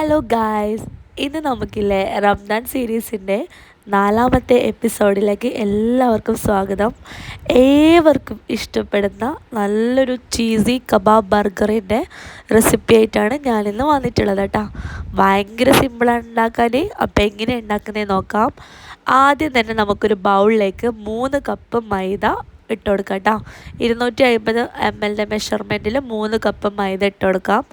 Hello guys ഇന്ന് നമുക്കില്ലേ റംദാൻ സീരീസിന്റെ നാലാമത്തെ എപ്പിസോഡിലേക്ക് എല്ലാവർക്കും സ്വാഗതം. ഏവർക്കും ഇഷ്ടപ്പെടുന്ന നല്ലൊരു ചീസി കബാബ് ബർഗറിന്റെ റെസിപ്പി ആയിട്ടാണ് ഞാനിന്ന് വന്നിട്ടുള്ളത് കേട്ടോ ഭയങ്കര സിമ്പിളാണ് ഉണ്ടാക്കാൻ അപ്പോൾ എങ്ങനെ ഉണ്ടാക്കുന്നത് നോക്കാം. ആദ്യം തന്നെ നമുക്കൊരു ബൗളിലേക്ക് മൂന്ന് കപ്പ് മൈദ ഇട്ട് കൊടുക്കാം കേട്ടോ ഇരുന്നൂറ്റി അമ്പത് എം എല്ലിന്റെ മെഷർമെന്റിൽ മൂന്ന് കപ്പ് മൈദ ഇട്ട് കൊടുക്കാം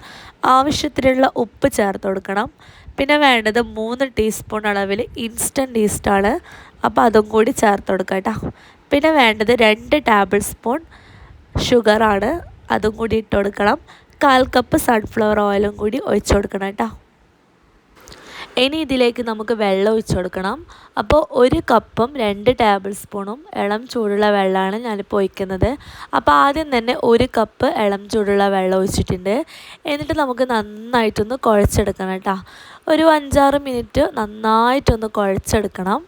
ആവശ്യത്തിനുള്ള ഉപ്പ് ചേർത്ത് കൊടുക്കണം പിന്നെ വേണ്ടത് മൂന്ന് ടീസ്പൂൺ അളവിൽ ഇൻസ്റ്റന്റ് ഈസ്റ്റാണ് അപ്പോൾ അതും കൂടി ചേർത്ത് കൊടുക്കാം കേട്ടോ പിന്നെ വേണ്ടത് രണ്ട് ടേബിൾ സ്പൂൺ ഷുഗറാണ് അതും കൂടി ഇട്ട് കൊടുക്കണം കാൽ കപ്പ് സൺഫ്ലവർ ഓയിലും കൂടി ഒഴിച്ചു കൊടുക്കണം കേട്ടോ ഇനി ഇതിലേക്ക് നമുക്ക് വെള്ളം ഒഴിച്ചു കൊടുക്കണം. അപ്പോൾ ഒരു കപ്പും രണ്ട് ടേബിൾ സ്പൂണും ഇളം ചൂടുള്ള വെള്ളമാണ് ഞാനിപ്പോൾ ഒഴിക്കുന്നത്. അപ്പോൾ ആദ്യം തന്നെ ഒരു കപ്പ് ഇളം ചൂടുള്ള വെള്ളം ഒഴിച്ചിട്ടുണ്ട്. എന്നിട്ട് നമുക്ക് നന്നായിട്ടൊന്ന് കുഴച്ചെടുക്കണം കേട്ടോ. ഒരു അഞ്ചാറ് മിനിറ്റ് നന്നായിട്ടൊന്ന് കുഴച്ചെടുക്കണം.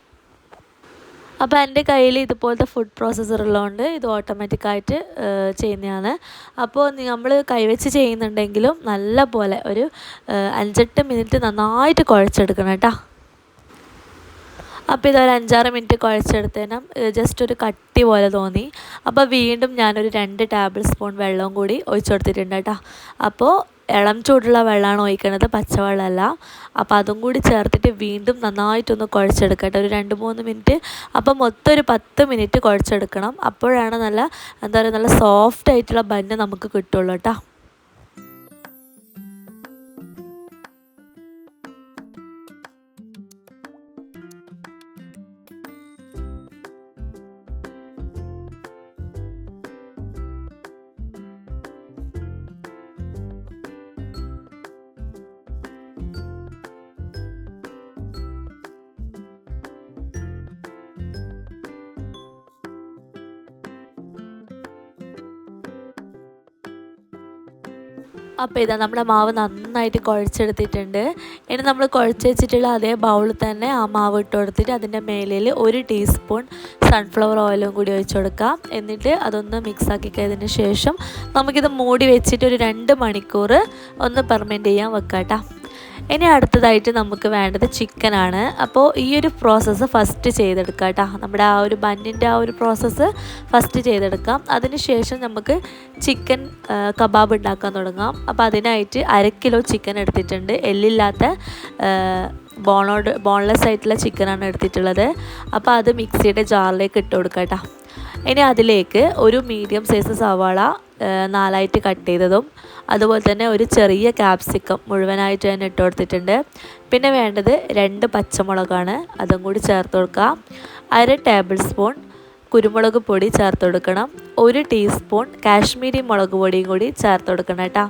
അപ്പോൾ എന്റെ കയ്യിൽ ഇതുപോലത്തെ ഫുഡ് പ്രോസസ്സർ ഉള്ളതുകൊണ്ട് ഇത് ഓട്ടോമാറ്റിക്കായിട്ട് ചെയ്യുന്നതാണ്. അപ്പോൾ നമ്മൾ കൈവച്ച് ചെയ്യുന്നുണ്ടെങ്കിലും നല്ല പോലെ ഒരു അഞ്ചെട്ട് മിനിറ്റ് നന്നായിട്ട് കുഴച്ചെടുക്കണം കേട്ടോ. അപ്പോൾ ഇതൊരു അഞ്ചാറ് മിനിറ്റ് കുഴച്ചെടുത്തേനും ജസ്റ്റ് ഒരു കട്ടി പോലെ തോന്നി. അപ്പോൾ വീണ്ടും ഞാനൊരു രണ്ട് ടേബിൾ സ്പൂൺ വെള്ളവും കൂടി ഒഴിച്ചു കൊടുത്തിട്ടുണ്ട് കേട്ടോ. അപ്പോൾ ഇളം ചൂടുള്ള വെള്ളമാണ് ഒഴിക്കണത് പച്ചവെള്ളമല്ല. അപ്പോൾ അതും കൂടി ചേർത്തിട്ട് വീണ്ടും നന്നായിട്ടൊന്ന് കുഴച്ചെടുക്കട്ടെ. ഒരു രണ്ട് മൂന്ന് മിനിറ്റ്. അപ്പോൾ മൊത്തം ഒരു പത്ത് മിനിറ്റ് കുഴച്ചെടുക്കണം. അപ്പോഴാണ് നല്ല എന്താ പറയുക നല്ല സോഫ്റ്റ് ആയിട്ടുള്ള ബന്ന് നമുക്ക് കിട്ടുള്ളൂ കേട്ടോ. അപ്പോൾ ഇതാ നമ്മുടെ മാവ് നന്നായിട്ട് കുഴച്ചെടുത്തിട്ടുണ്ട്. ഇനി നമ്മൾ കുഴച്ച് വെച്ചിട്ടുള്ള അതേ ബൗളിൽ തന്നെ ആ മാവ് ഇട്ട് കൊടുത്തിട്ട് അതിന്റെ മേലിൽ ഒരു ടീസ്പൂൺ സൺഫ്ലവർ ഓയിലും കൂടി ഒഴിച്ചു കൊടുക്കാം. എന്നിട്ട് അതൊന്ന് മിക്സ് ആക്കി കഴിഞ്ഞതിന് ശേഷം നമുക്കിത് മൂടി വെച്ചിട്ട് ഒരു രണ്ട് മണിക്കൂർ ഒന്ന് പെർമെന്റ് ചെയ്യാൻ വെക്കാം കേട്ടോ ഇനി അടുത്തതായിട്ട് നമുക്ക് വേണ്ടത് ചിക്കനാണ് അപ്പോൾ ഈ ഒരു പ്രോസസ്സ് ഫസ്റ്റ് ചെയ്തെടുക്കാം കേട്ടോ. നമ്മുടെ ആ ഒരു ബന്നിന്റെ ആ ഒരു പ്രോസസ്സ് ഫസ്റ്റ് ചെയ്തെടുക്കാം. അതിനുശേഷം നമുക്ക് ചിക്കൻ കബാബ് ഉണ്ടാക്കാൻ തുടങ്ങാം. അപ്പോൾ അതിനായിട്ട് അര കിലോ ചിക്കൻ എടുത്തിട്ടുണ്ട്. എല്ലില്ലാത്ത ബോണോട് ബോൺലെസ് ആയിട്ടുള്ള ചിക്കനാണ് എടുത്തിട്ടുള്ളത്. അപ്പോൾ അത് മിക്സിയുടെ ജാറിലേക്ക് ഇട്ട് കൊടുക്കാം കേട്ടോ. ഇനി അതിലേക്ക് ഒരു മീഡിയം സൈസ് സവാള നാലായിട്ട് കട്ട് ചെയ്തതും അതുപോലെ തന്നെ ഒരു ചെറിയ ക്യാപ്സിക്കം മുഴുവനായിട്ട് തന്നെ ഇട്ട് കൊടുത്തിട്ടുണ്ട്. പിന്നെ വേണ്ടത് രണ്ട് പച്ചമുളകാണ് അതും കൂടി ചേർത്ത് കൊടുക്കുക. അര ടേബിൾ സ്പൂൺ കുരുമുളക് പൊടി ചേർത്ത് കൊടുക്കണം. ഒരു ടീസ്പൂൺ കാശ്മീരി മുളക് പൊടിയും കൂടി ചേർത്ത് കൊടുക്കണം കേട്ടോ.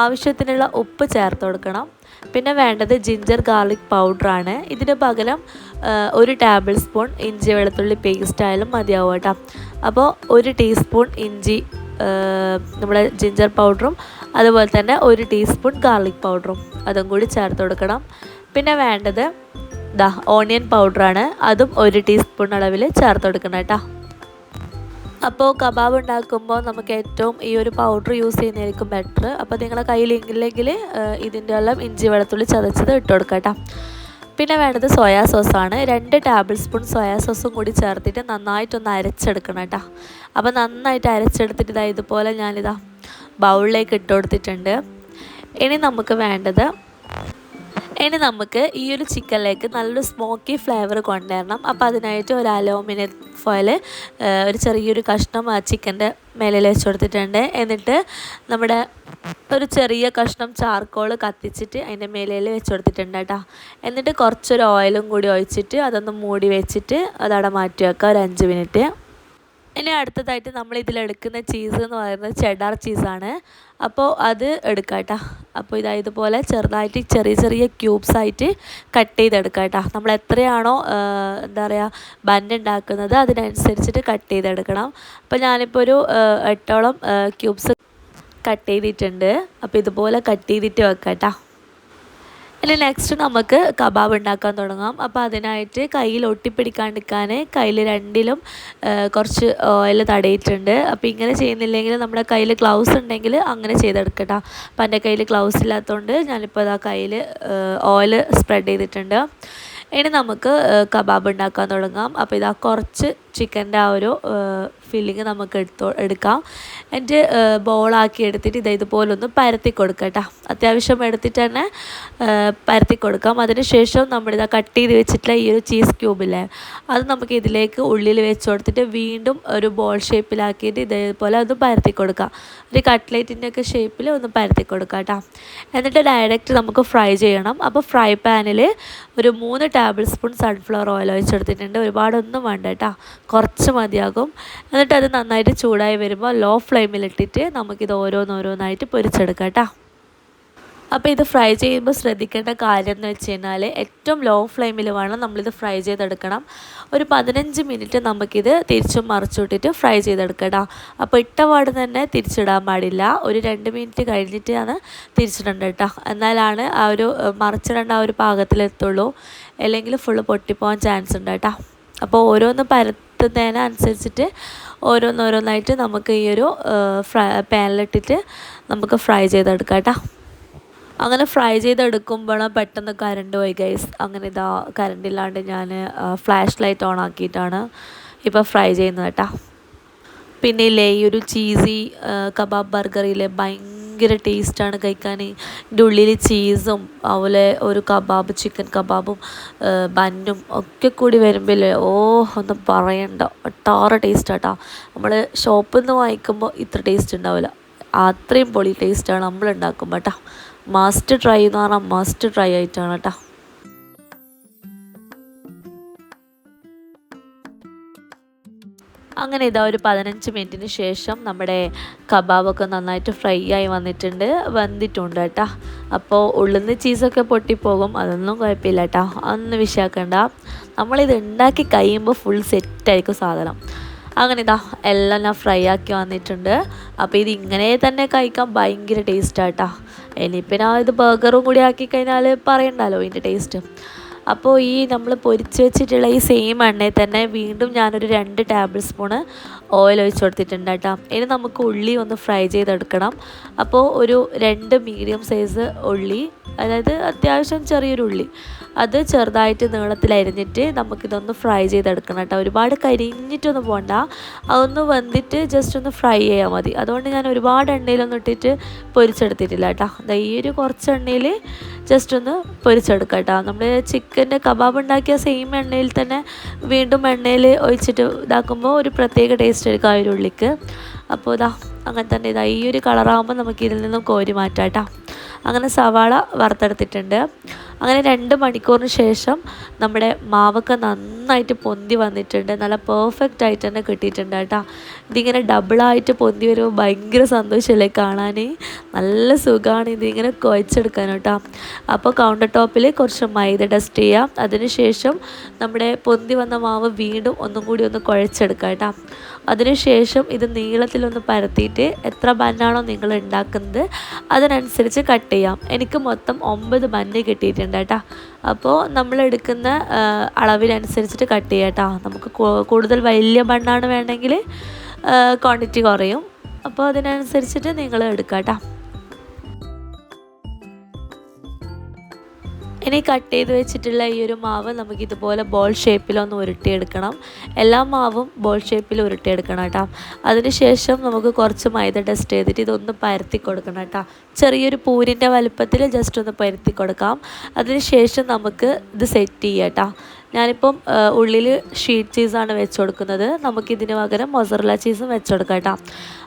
ആവശ്യത്തിനുള്ള ഉപ്പ് ചേർത്ത് കൊടുക്കണം. പിന്നെ വേണ്ടത് ജിഞ്ചർ ഗാർലിക് പൗഡറാണ് ഇതിന് പകരം ഒരു ടേബിൾ സ്പൂൺ ഇഞ്ചി വെളുത്തുള്ളി പേസ്റ്റ് ആയാലും മതിയാവും കേട്ടോ. അപ്പോൾ ഒരു ടീസ്പൂൺ ഇഞ്ചി നമ്മുടെ ജിഞ്ചർ പൗഡറും അതുപോലെ തന്നെ ഒരു ടീസ്പൂൺ ഗാർലിക് പൗഡറും അതും കൂടി ചേർത്ത് കൊടുക്കണം. പിന്നെ വേണ്ടത് ദാ ഓണിയൻ പൗഡറാണ് അതും ഒരു ടീസ്പൂൺ അളവിൽ ചേർത്ത് കൊടുക്കണം കേട്ടോ. അപ്പോൾ കബാബ് ഉണ്ടാക്കുമ്പോൾ നമുക്ക് ഏറ്റവും ഈ ഒരു പൗഡർ യൂസ് ചെയ്യുന്നതായിരിക്കും ബെറ്റർ അപ്പോൾ നിങ്ങളുടെ നിങ്ങളെ കയ്യിലില്ലെങ്കിൽ ഇതിന്റെ എല്ലാം ഇഞ്ചി വെളുത്തുള്ളി ചതച്ചത് ഇട്ട് കൊടുക്കാം കേട്ടോ. പിന്നെ വേണ്ടത് സോയാ സോസാണ്. രണ്ട് ടേബിൾ സ്പൂൺ സോയാ സോസും കൂടി ചേർത്തിട്ട് നന്നായിട്ടൊന്ന് അരച്ചെടുക്കണം കേട്ടോ. അപ്പോൾ നന്നായിട്ട് അരച്ചെടുത്തിട്ട് ഇതാ ഇതുപോലെ ഞാനിതാ ബൗളിലേക്ക് ഇട്ട് കൊടുത്തിട്ടുണ്ട്. ഇനി നമുക്ക് വേണ്ടത് ഇനി നമുക്ക് ഈ ഒരു ചിക്കനിലേക്ക് നല്ലൊരു സ്മോക്കി ഫ്ലേവർ കൊണ്ടുവരണം. അപ്പോൾ അതിനായിട്ട് ഒരു അലോമിനിയം ഫോയിൽ ഒരു ചെറിയൊരു കഷ്ണം ആ ചിക്കന്റെ മേലിൽ വെച്ച് കൊടുത്തിട്ടുണ്ട്. എന്നിട്ട് നമ്മുടെ ഒരു ചെറിയ കഷ്ണം ചാർക്കോൾ കത്തിച്ചിട്ട് അതിന്റെ മേലയിൽ വെച്ച് കൊടുത്തിട്ടുണ്ട് കേട്ടോ. എന്നിട്ട് കുറച്ചൊരു ഓയിലും കൂടി ഒഴിച്ചിട്ട് അതൊന്ന് മൂടി വെച്ചിട്ട് അതവിടെ മാറ്റി വെക്കുക ഒരു അഞ്ച് മിനിറ്റ്. ഇനി അടുത്തതായിട്ട് നമ്മൾ ഇതിലെടുക്കുന്ന ചീസ് എന്ന് പറയുന്നത് ചെഡാർ ചീസാണ് അപ്പോൾ അത് എടുക്കാം കേട്ടോ അപ്പോൾ ഇതാ ഇതുപോലെ ചെറുതായിട്ട് ചെറിയ ചെറിയ ക്യൂബ്സ് ആയിട്ട് കട്ട് ചെയ്തെടുക്കാം കേട്ടോ നമ്മൾ എത്രയാണോ എന്താ പറയുക ബൻ ഉണ്ടാക്കുന്നത് അതിനനുസരിച്ചിട്ട് കട്ട് ചെയ്തെടുക്കണം. അപ്പോൾ ഞാനിപ്പോൾ ഒരു എട്ടോളം ക്യൂബ്സ് കട്ട് ചെയ്തിട്ടുണ്ട്. അപ്പോൾ ഇതുപോലെ കട്ട് ചെയ്തിട്ട് വെക്കാം കേട്ടോ ഇനി നെക്സ്റ്റ് നമുക്ക് കബാബ് ഉണ്ടാക്കാൻ തുടങ്ങാം. അപ്പോൾ അതിനായിട്ട് കയ്യിൽ ഒട്ടിപ്പിടിക്കാണ്ടിരിക്കാൻ കയ്യിൽ രണ്ടിലും കുറച്ച് ഓയിൽ തടയിട്ടുണ്ട്. അപ്പോൾ ഇങ്ങനെ ചെയ്യുന്നില്ലെങ്കിൽ നമ്മുടെ കയ്യിൽ ഗ്ലൗസ് ഉണ്ടെങ്കിൽ അങ്ങനെ ചെയ്തെടുക്കട്ടോ. അപ്പോൾ എന്റെ കയ്യിൽ ഗ്ലൗസ് ഇല്ലാത്തതുകൊണ്ട് ഞാനിപ്പോൾ അതാ കയ്യിൽ ഓയിൽ സ്പ്രെഡ് ചെയ്തിട്ടുണ്ട്. ഇനി നമുക്ക് കബാബ് ഉണ്ടാക്കാൻ തുടങ്ങാം. അപ്പോൾ ഇതാ കുറച്ച് ചിക്കന്റെ ആ ഒരു ഫില്ലിങ് നമുക്ക് എടുത്തോ എടുക്കാം. എന്റെ ബോളാക്കി എടുത്തിട്ട് ഇത് ഇതുപോലെ ഒന്ന് പരത്തി കൊടുക്കാം കേട്ടോ അത്യാവശ്യം എടുത്തിട്ട് തന്നെ പരത്തി കൊടുക്കാം. അതിനുശേഷം നമ്മളിതാ കട്ട് ചെയ്ത് വെച്ചിട്ടുള്ള ഈ ഒരു ചീസ് ക്യൂബില്ലേ അത് നമുക്ക് ഇതിലേക്ക് ഉള്ളിൽ വെച്ച് കൊടുത്തിട്ട് വീണ്ടും ഒരു ബോൾ ഷേപ്പിലാക്കിയിട്ട് ഇതേപോലെ ഒന്ന് പരത്തി കൊടുക്കാം. ഒരു കട്ട്ലേറ്റിന്റെ ഒക്കെ ഷേപ്പിൽ ഒന്ന് പരത്തി കൊടുക്കാം കേട്ടോ എന്നിട്ട് ഡയറക്റ്റ് നമുക്ക് ഫ്രൈ ചെയ്യണം. അപ്പോൾ ഫ്രൈ പാനിൽ ഒരു മൂന്ന് ടേബിൾ സ്പൂൺ സൺഫ്ലവർ ഓയിൽ ഒഴിച്ചെടുത്തിട്ടുണ്ട്. ഒരുപാടൊന്നും വേണ്ട കേട്ടോ കുറച്ച് മതിയാകും. എന്നിട്ട് അത് നന്നായിട്ട് ചൂടായി വരുമ്പോൾ ലോ ഫ്ലെയിമിലിട്ടിട്ട് നമുക്കിത് ഓരോന്നോരോന്നായിട്ട് പൊരിച്ചെടുക്കാം കേട്ടോ അപ്പോൾ ഇത് ഫ്രൈ ചെയ്യുമ്പോൾ ശ്രദ്ധിക്കേണ്ട കാര്യം എന്ന് വെച്ച് കഴിഞ്ഞാൽ ഏറ്റവും ലോ ഫ്ലെയിമിൽ വേണം നമ്മളിത് ഫ്രൈ ചെയ്തെടുക്കണം. ഒരു പതിനഞ്ച് മിനിറ്റ് നമുക്കിത് തിരിച്ചും മറിച്ചുവിട്ടിട്ട് ഫ്രൈ ചെയ്തെടുക്കണം അപ്പോൾ ഇട്ട പാട് തന്നെ തിരിച്ചിടാൻ പാടില്ല. ഒരു രണ്ട് മിനിറ്റ് കഴിഞ്ഞിട്ടാണ് തിരിച്ചിടേണ്ടത് കേട്ടോ. എന്നാലാണ് ആ ഒരു മറിച്ചിടേണ്ട ആ ഒരു പാകത്തിലെത്തുള്ളൂ. അല്ലെങ്കിൽ ഫുള്ള് പൊട്ടിപ്പോകാൻ ചാൻസ് ഉണ്ട് കേട്ടോ. അപ്പോൾ ഓരോന്ന് പരത്തുന്നതിനനുസരിച്ചിട്ട് ഓരോന്നോരോന്നായിട്ട് നമുക്ക് ഈ ഒരു ഫ്രൈ പാനിലിട്ടിട്ട് നമുക്ക് ഫ്രൈ ചെയ്തെടുക്കാം കേട്ടോ അങ്ങനെ ഫ്രൈ ചെയ്തെടുക്കുമ്പോഴാണ് പെട്ടെന്ന് കറണ്ട് പോയി ഗൈസ് അങ്ങനെ ഇതാ കറണ്ട് ഇല്ലാണ്ട് ഞാൻ ഫ്ലാഷ് ലൈറ്റ് ഓൺ ആക്കിയിട്ടാണ് ഇപ്പോൾ ഫ്രൈ ചെയ്യുന്നത് കേട്ടോ പിന്നെ ഇല്ലേ ഈ ഒരു ചീസി കബാബ് ബർഗറിലെ ഭയങ്കര ടേസ്റ്റാണ് കഴിക്കാൻ. ഇതിന്റെ ഉള്ളിൽ ചീസും അതുപോലെ ഒരു കബാബ് ചിക്കൻ കബാബും ബന്നും ഒക്കെ കൂടി വരുമ്പോൾ ഓ ഒന്നും പറയണ്ട. ഒട്ടാറ ടേസ്റ്റ് കേട്ടോ നമ്മൾ ഷോപ്പിൽ നിന്ന് വാങ്ങിക്കുമ്പോൾ ഇത്ര ടേസ്റ്റ് ഉണ്ടാവില്ല. അത്രയും പൊളി ടേസ്റ്റാണ് നമ്മൾ ഉണ്ടാക്കുമ്പോൾ കേട്ടോ മസ്റ്റ് ട്രൈ എന്ന് പറഞ്ഞാൽ മസ്റ്റ് ട്രൈ ആയിട്ടാണ് കേട്ടോ അങ്ങനെ ഇതാ ഒരു പതിനഞ്ച് മിനിറ്റിന് ശേഷം നമ്മുടെ കബാബൊക്കെ നന്നായിട്ട് ഫ്രൈ ആയി വന്നിട്ടുണ്ട്. വന്നിട്ടുണ്ട് കേട്ടോ. അപ്പോൾ ഉള്ളിൽ നിന്ന് ചീസൊക്കെ പൊട്ടിപ്പോകും. അതൊന്നും കുഴപ്പമില്ല കേട്ടോ. അതൊന്നും വിഷയാക്കണ്ട. നമ്മളിത് ഉണ്ടാക്കി കഴിയുമ്പോൾ ഫുൾ സെറ്റായിരിക്കും സാധനം. അങ്ങനെ ഇതാ എല്ലാം ഞാൻ ഫ്രൈ ആക്കി വന്നിട്ടുണ്ട്. അപ്പോൾ ഇത് ഇങ്ങനെ തന്നെ കഴിക്കാൻ ഭയങ്കര ടേസ്റ്റാട്ടോ ഇനിയിപ്പോൾ ഞാൻ ഇത് ബർഗറും കൂടി ആക്കി കഴിഞ്ഞാൽ പറയണ്ടല്ലോ ഇതിന്റെ ടേസ്റ്റ് അപ്പോൾ ഈ നമ്മൾ പൊരിച്ച് വെച്ചിട്ടുള്ള ഈ സെയിം എണ്ണയിൽ തന്നെ വീണ്ടും ഞാനൊരു രണ്ട് ടേബിൾ സ്പൂണ് ഓയിൽ ഒഴിച്ച് കൊടുത്തിട്ടുണ്ട് കേട്ടോ. ഇനി നമുക്ക് ഉള്ളി ഒന്ന് ഫ്രൈ ചെയ്തെടുക്കണം. അപ്പോൾ ഒരു രണ്ട് മീഡിയം സൈസ് ഉള്ളി അതായത് അത്യാവശ്യം ചെറിയൊരു ഉള്ളി അത് ചെറുതായിട്ട് നീളത്തിൽ അരിഞ്ഞിട്ട് നമുക്കിതൊന്ന് ഫ്രൈ ചെയ്തെടുക്കണം കേട്ടോ. ഒരുപാട് കരിഞ്ഞിട്ടൊന്നും പോകണ്ട അതൊന്ന് വന്നിട്ട് ജസ്റ്റ് ഒന്ന് ഫ്രൈ ചെയ്യാൽ മതി. അതുകൊണ്ട് ഞാൻ ഒരുപാട് എണ്ണയിലൊന്നും ഇട്ടിട്ട് പൊരിച്ചെടുത്തിട്ടില്ല കേട്ടോ. ഈ ഒരു കുറച്ച് എണ്ണയിൽ ജസ്റ്റ് ഒന്ന് പൊരിച്ചെടുക്കാം കേട്ടോ നമ്മൾ ചിക്കന്റെ കബാബ് ഉണ്ടാക്കിയ സെയിം എണ്ണയിൽ തന്നെ വീണ്ടും എണ്ണയിൽ ഒഴിച്ചിട്ട് ഇതാക്കുമ്പോൾ ഒരു പ്രത്യേക ടേസ്റ്റ് എടുക്കും ആ ഒരു ഉള്ളിക്ക്. അപ്പോൾ ഇതാ അങ്ങനെ തന്നെ ഇതാ ഈ ഒരു കളറാകുമ്പോൾ നമുക്ക് ഇതിൽ നിന്നും കോരി മാറ്റാം കേട്ടോ അങ്ങനെ സവാള വറുത്തെടുത്തിട്ടുണ്ട്. അങ്ങനെ രണ്ട് മണിക്കൂറിന് ശേഷം നമ്മുടെ മാവൊക്കെ നന്നായിട്ട് പൊന്തി വന്നിട്ടുണ്ട്. നല്ല പെർഫെക്റ്റ് ആയിട്ട് തന്നെ കിട്ടിയിട്ടുണ്ട് കേട്ടോ ഇതിങ്ങനെ ഡബിളായിട്ട് പൊന്തി വരുമ്പോൾ ഭയങ്കര സന്തോഷമല്ലേ കാണാൻ നല്ല സുഖമാണ് ഇതിങ്ങനെ കുഴച്ചെടുക്കാൻ കേട്ടോ അപ്പോൾ കൗണ്ടർ ടോപ്പിൽ കുറച്ച് മൈദ ഡസ്റ്റ് ചെയ്യാം. അതിനുശേഷം നമ്മുടെ പൊന്തി വന്ന മാവ് വീണ്ടും ഒന്നും കൂടി ഒന്ന് കുഴച്ചെടുക്കാം കേട്ടോ അതിനുശേഷം ഇത് നീളത്തിലൊന്ന് പരത്തിയിട്ട് എത്ര ബന്നാണോ നിങ്ങൾ ഉണ്ടാക്കുന്നത് അതിനനുസരിച്ച് കട്ട് ചെയ്യാം. എനിക്ക് മൊത്തം ഒമ്പത് ബന്ന് കിട്ടിയിട്ടുണ്ട് കേട്ടോ. അപ്പോൾ നമ്മൾ എടുക്കുന്ന അളവിനനുസരിച്ചിട്ട് കട്ട് ചെയ്യാം കേട്ടോ. നമുക്ക് കൂടുതൽ വലിയ ബണ്ണാണ് വേണമെങ്കിൽ ക്വാണ്ടിറ്റി കുറയും. അപ്പോൾ അതിനനുസരിച്ചിട്ട് നിങ്ങൾ എടുക്കാം കേട്ടോ. ഇനി കട്ട് ചെയ്ത് വെച്ചിട്ടുള്ള ഈ ഒരു മാവ് നമുക്ക് ഇതുപോലെ ബോൾ ഷേപ്പിലൊന്ന് ഉരുട്ടിയെടുക്കണം. എല്ലാ മാവും ബോൾ ഷേപ്പിൽ ഉരുട്ടിയെടുക്കണം കേട്ടോ. അതിനുശേഷം നമുക്ക് കുറച്ച് മൈദ ടെസ്റ്റ് ചെയ്തിട്ട് ഇതൊന്ന് പരത്തി കൊടുക്കണം കേട്ടോ. ചെറിയൊരു പൂരിന്റെ വലുപ്പത്തിൽ ജസ്റ്റ് ഒന്ന് പരത്തി കൊടുക്കാം. അതിനുശേഷം നമുക്ക് ഇത് സെറ്റ് ചെയ്യാം കേട്ടോ. ഞാനിപ്പം ഉള്ളിൽ ഷീറ്റ് ചീസാണ് വെച്ച് കൊടുക്കുന്നത് നമുക്കിതിന് പകരം മൊസറല ചീസും വെച്ച് കൊടുക്കാം കേട്ടോ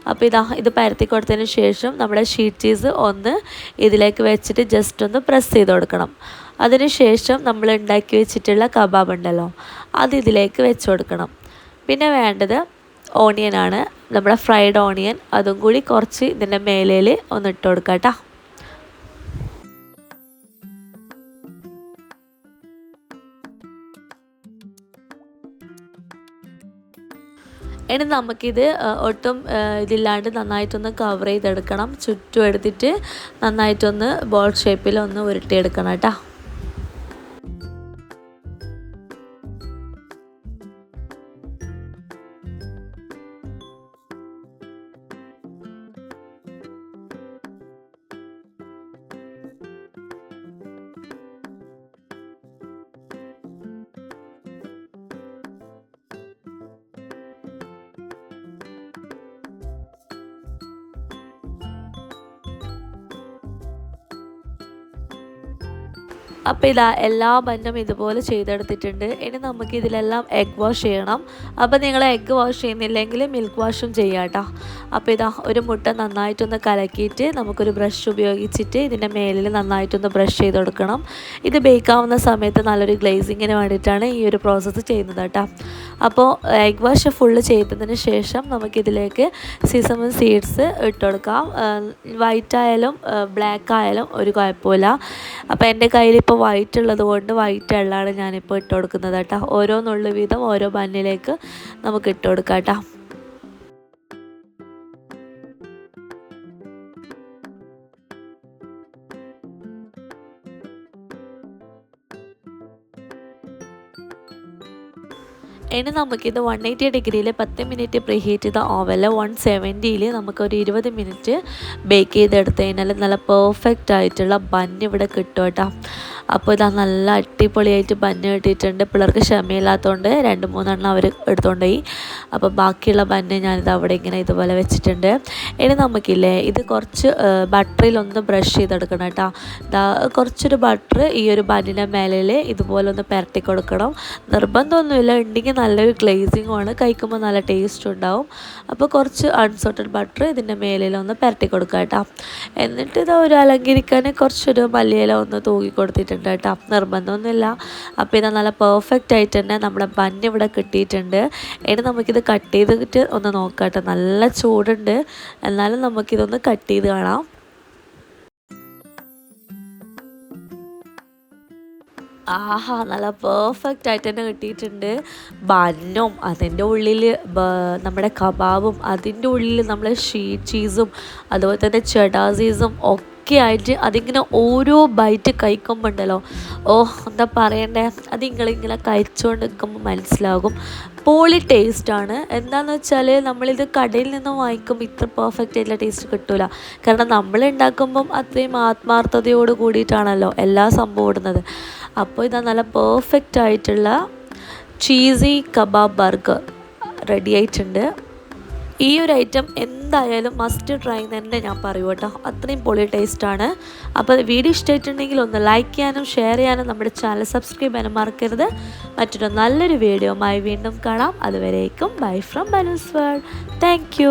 അപ്പോൾ ഇതാ ഇത് പരത്തി കൊടുത്തതിന് ശേഷം നമ്മുടെ ഷീറ്റ് ചീസ് ഒന്ന് ഇതിലേക്ക് വെച്ചിട്ട് ജസ്റ്റ് ഒന്ന് പ്രസ് ചെയ്ത് കൊടുക്കണം അതിനുശേഷം നമ്മൾ ഉണ്ടാക്കി വെച്ചിട്ടുള്ള കബാബ് ഉണ്ടല്ലോ അത് ഇതിലേക്ക് വെച്ച് കൊടുക്കണം പിന്നെ വേണ്ടത് ഓണിയനാണ് നമ്മുടെ ഫ്രൈഡ് ഓണിയൻ അതും കൂടി കുറച്ച് ഇതിന്റെ മേലയിൽ ഒന്ന് ഇട്ട് കൊടുക്കാം കേട്ടോ ഇനി നമുക്കിത് ഒട്ടും ഇതില്ലാണ്ട് നന്നായിട്ടൊന്ന് കവർ ചെയ്തെടുക്കണം. ചുറ്റും എടുത്തിട്ട് നന്നായിട്ടൊന്ന് ബോൾ ഷേപ്പിൽ ഒന്ന് ഉരുട്ടിയെടുക്കണം കേട്ടോ. അപ്പോൾ ഇതാ എല്ലാ ബന്നും ഇതുപോലെ ചെയ്തെടുത്തിട്ടുണ്ട്. ഇനി നമുക്ക് ഇതിലെല്ലാം എഗ് വാഷ് ചെയ്യണം. അപ്പോൾ നിങ്ങൾ എഗ്ഗ് വാഷ് ചെയ്യുന്നില്ലെങ്കിൽ മിൽക്ക് വാഷും ചെയ്യാട്ടോ അപ്പോൾ ഇതാ ഒരു മുട്ട നന്നായിട്ടൊന്ന് കലക്കിയിട്ട് നമുക്കൊരു ബ്രഷ് ഉപയോഗിച്ചിട്ട് ഇതിന്റെ മേലിൽ നന്നായിട്ടൊന്ന് ബ്രഷ് ചെയ്ത് കൊടുക്കണം. ഇത് ബേക്കാവുന്ന സമയത്ത് നല്ലൊരു ഗ്ലേസിങ്ങിന് വേണ്ടിയിട്ടാണ് ഈ ഒരു പ്രോസസ്സ് ചെയ്യുന്നത് കേട്ടോ അപ്പോൾ എഗ് വാഷ് ഫുള്ള് ചെയ്തതിന് ശേഷം നമുക്കിതിലേക്ക് സിസമൻ സീഡ്സ് ഇട്ട് കൊടുക്കാം. വൈറ്റ് ആയാലും ബ്ലാക്ക് ആയാലും ഒരു കുഴപ്പമില്ല. അപ്പോൾ എന്റെ കയ്യിൽ ഇപ്പോൾ വൈറ്റ് ഉള്ളത് കൊണ്ട് വൈറ്റ് എള്ളാണ് ഞാനിപ്പോൾ ഇട്ട് കൊടുക്കുന്നത് കേട്ടോ. ഓരോന്നുള്ള നുള്ളു വീതം ഓരോ ബന്നിലേക്ക് നമുക്ക് ഇട്ട് കൊടുക്കാം കേട്ടോ. ഇനി നമുക്കിത് വൺ എയ്റ്റി ഡിഗ്രിയിൽ പത്ത് മിനിറ്റ് പ്രീ ഹീറ്റ് ചെയ്ത ഓവൽ വൺ സെവന്റിയിൽ നമുക്കൊരു ഇരുപത് മിനിറ്റ് ബേക്ക് ചെയ്തെടുത്ത് കഴിഞ്ഞാൽ നല്ല പെർഫെക്റ്റ് ആയിട്ടുള്ള ബന്ന് ഇവിടെ കിട്ടും കേട്ടോ. അപ്പോൾ ഇതാ നല്ല അടിപൊളിയായിട്ട് ബന്ന് കിട്ടിയിട്ടുണ്ട്. പിള്ളേർക്ക് ക്ഷമയില്ലാത്തതുകൊണ്ട് രണ്ട് മൂന്നെണ്ണം അവർ എടുത്തുകൊണ്ട് പോയി. അപ്പോൾ ബാക്കിയുള്ള ബന്നെ ഞാനിത് അവിടെ ഇങ്ങനെ ഇതുപോലെ വെച്ചിട്ടുണ്ട്. ഇനി നമുക്കില്ലേ ഇത് കുറച്ച് ബട്ടറിലൊന്ന് ബ്രഷ് ചെയ്തെടുക്കണം കേട്ടോ. ഇതാ കുറച്ചൊരു ബട്ടർ ഈ ഒരു ബന്നിന്റെ മേലിൽ ഇതുപോലെ ഒന്ന് പുരട്ടി കൊടുക്കണം. നിർബന്ധമൊന്നുമില്ല ഉണ്ടെങ്കിൽ നല്ലൊരു ഗ്ലേസിങ്ങുമാണ് കഴിക്കുമ്പോൾ നല്ല ടേസ്റ്റ് ഉണ്ടാവും. അപ്പോൾ കുറച്ച് അൺസോട്ടഡ് ബട്ടർ ഇതിന്റെ മേലിലൊന്ന് പുരട്ടി കൊടുക്കുക കേട്ടോ. എന്നിട്ട് ഇത് ഒരു അലങ്കരിക്കാൻ കുറച്ചൊരു മല്ലിയില ഒന്ന് തൂക്കി കൊടുത്തിട്ടുണ്ട് കേട്ടോ. നിർബന്ധമൊന്നുമില്ല. അപ്പോൾ ഇത് നല്ല പെർഫെക്റ്റ് ആയിട്ട് തന്നെ നമ്മുടെ ബന്ന് ഇവിടെ കിട്ടിയിട്ടുണ്ട്. ഇനി നമുക്കിത് കട്ട് ചെയ്തിട്ട് ഒന്ന് നോക്കാം നല്ല ചൂടുണ്ട്. എന്നാലും നമുക്കിതൊന്ന് കട്ട് ചെയ്ത് കാണാം. ആഹാ നല്ല പെർഫെക്റ്റ് ആയിട്ട് തന്നെ കിട്ടിയിട്ടുണ്ട്. ബന്നും അതിന്റെ ഉള്ളിൽ നമ്മുടെ കബാബും അതിന്റെ ഉള്ളിൽ നമ്മളെ ഷീറ്റ് ചീസും അതുപോലെ തന്നെ ചെഡാസീസും ഒക്കെ ആയിട്ട് അതിങ്ങനെ ഓരോ ബൈറ്റ് കഴിക്കുമ്പോൾ ഉണ്ടല്ലോ ഓ എന്താ പറയണ്ടേ? അത് നിങ്ങളിങ്ങനെ കഴിച്ചുകൊണ്ട് നിൽക്കുമ്പോൾ മനസ്സിലാകും. പോളി ടേസ്റ്റാണ് എന്താണെന്ന് വെച്ചാൽ നമ്മളിത് കടയിൽ നിന്ന് വാങ്ങിക്കുമ്പോൾ ഇത്ര പെർഫെക്റ്റ് ആയിട്ടുള്ള ടേസ്റ്റ് കിട്ടില്ല കാരണം നമ്മൾ ഉണ്ടാക്കുമ്പം അത്രയും ആത്മാർത്ഥതയോട് കൂടിയിട്ടാണല്ലോ എല്ലാ സംഭവം ഇടുന്നത്. അപ്പോൾ ഇതാ നല്ല പെർഫെക്റ്റ് ആയിട്ടുള്ള ചീസി കബാബ് ബർഗർ റെഡി ആയിട്ടുണ്ട്. ഈ ഒരു ഐറ്റം എന്തായാലും മസ്റ്റ് ട്രൈ തന്നെ ഞാൻ പറയൂ കേട്ടോ. അത്രയും പൊളി ടേസ്റ്റാണ് അപ്പോൾ വീഡിയോ ഇഷ്ടമായിട്ടുണ്ടെങ്കിൽ ഒന്ന് ലൈക്ക് ചെയ്യാനും ഷെയർ ചെയ്യാനും നമ്മുടെ ചാനൽ സബ്സ്ക്രൈബ് ചെയ്യാനും മറക്കരുത്. മറ്റൊരു നല്ലൊരു വീഡിയോമായി വീണ്ടും കാണാം. അതുവരേക്കും bye from Balu's world thank